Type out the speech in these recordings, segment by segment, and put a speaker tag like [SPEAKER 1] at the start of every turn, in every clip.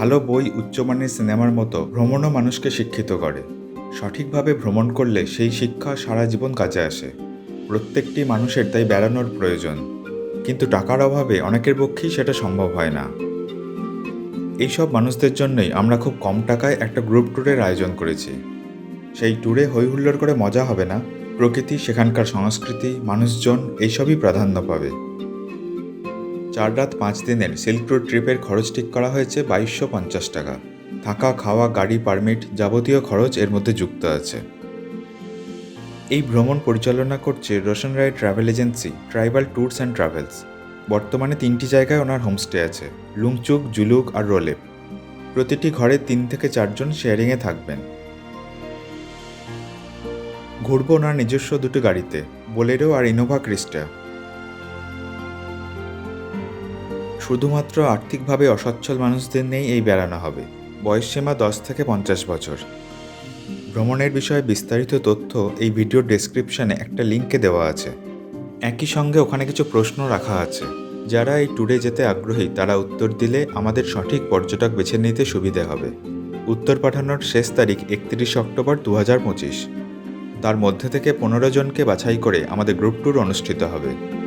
[SPEAKER 1] ভালো বই উচ্চমানের সিনেমার মতো ভ্রমণও মানুষকে শিক্ষিত করে। সঠিকভাবে ভ্রমণ করলে সেই শিক্ষা সারা জীবন কাজে আসে। প্রত্যেকটি মানুষের তাই বেড়ানোর প্রয়োজন। কিন্তু টাকার অভাবে অনেকের পক্ষেই সেটা সম্ভব হয় না। এইসব মানুষদের জন্যই আমরা খুব কম টাকায় একটা গ্রুপ ট্যুরের আয়োজন করেছি। সেই ট্যুরে হৈহুল্লোড় করে মজা হবে না? প্রকৃতি, সেখানকার সংস্কৃতি, মানুষজন, এইসবই প্রাধান্য পাবে। চার রাত পাঁচ দিনের সিল্ক রোড ট্রিপের খরচ ঠিক করা হয়েছে বাইশশো পঞ্চাশ টাকা। থাকা, খাওয়া, গাড়ি, পারমিট যাবতীয় খরচ এর মধ্যে যুক্ত আছে। এই ভ্রমণ পরিচালনা করছে Roshan Roy travel agency, tribal tours and travels. বর্তমানে তিনটি জায়গায় ওনার হোমস্টে আছে, লুংচুক, জুলুক আর রোলেপ। প্রতিটি ঘরে তিন থেকে চারজন শেয়ারিংয়ে থাকবেন। ঘুরবো ওনার নিজস্ব দুটো গাড়িতে, বোলেরো আর ইনোভা ক্রিস্টা। শুধুমাত্র আর্থিকভাবে অসচ্ছল মানুষদের নেই এই বেড়ানো হবে। বয়সসীমা দশ থেকে পঞ্চাশ বছর। ভ্রমণের বিষয়ে বিস্তারিত তথ্য এই ভিডিওর ডেসক্রিপশনে একটা লিঙ্কে দেওয়া আছে। একই সঙ্গে ওখানে কিছু প্রশ্ন রাখা আছে। যারা এই ট্যুরে যেতে আগ্রহী, তারা উত্তর দিলে আমাদের সঠিক পর্যটক বেছে নিতে সুবিধে হবে। উত্তর পাঠানোর শেষ তারিখ একত্রিশে অক্টোবর দু হাজার পঁচিশ। তার মধ্যে থেকে পনেরো জনকে বাছাই করে আমাদের গ্রুপ ট্যুর অনুষ্ঠিত হবে।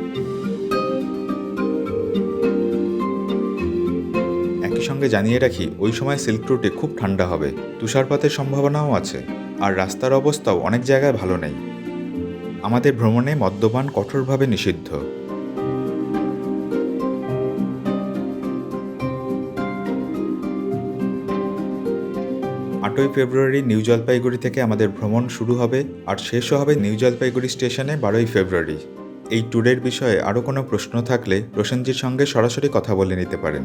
[SPEAKER 1] সঙ্গে জানিয়ে রাখি, ওই সময় সিল্ক রুটে খুব ঠান্ডা হবে। তুষারপাতের সম্ভাবনাও আছে, আর রাস্তার অবস্থাও অনেক জায়গায় ভালো নেই। আমাদের ভ্রমণে মদ্যপান কঠোরভাবে নিষিদ্ধ। আটই ফেব্রুয়ারি নিউ জলপাইগুড়ি থেকে আমাদের ভ্রমণ শুরু হবে, আর শেষও হবে নিউ জলপাইগুড়ি স্টেশনে বারোই ফেব্রুয়ারি। এই ট্যুরের বিষয়ে আরও কোনো প্রশ্ন থাকলে প্রসেনজির সঙ্গে সরাসরি কথা বলে নিতে পারেন।